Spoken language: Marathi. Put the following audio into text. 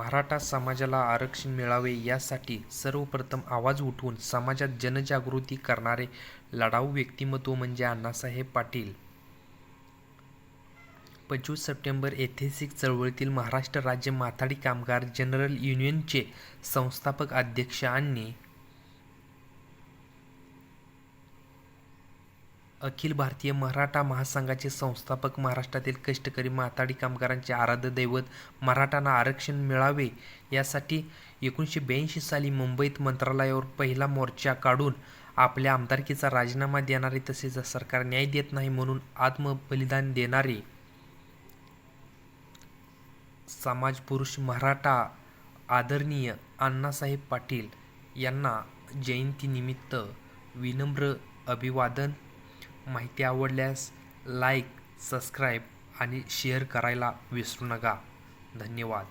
मराठा समाजाला आरक्षण मिळावे यासाठी सर्वप्रथम आवाज उठवून समाजात जनजागृती करणारे लढाऊ व्यक्तिमत्व म्हणजे अण्णासाहेब पाटील. पंचवीस सप्टेंबर ऐतिहासिक चळवळीतील महाराष्ट्र राज्य माथाडी कामगार जनरल युनियनचे संस्थापक अध्यक्ष आणि अखिल भारतीय मराठा महासंघाचे संस्थापक, महाराष्ट्रातील कष्टकरी माथाडी कामगारांचे आराध्य दैवत, मराठ्यांना आरक्षण मिळावे यासाठी एकोणीसशे ब्याऐंशी साली मुंबईत मंत्रालयावर पहिला मोर्चा काढून आपल्या आमदारकीचा राजीनामा देणारे तसेच सरकार न्याय देत नाही म्हणून आत्मबलिदान देणारे समाजपुरुष मराठा आदरणीय अण्णासाहेब पाटील यांना जयंतीनिमित्त विनम्र अभिवादन. माहिती आवडल्यास लाईक, सबस्क्राईब आणि शेअर करायला विसरू नका. धन्यवाद.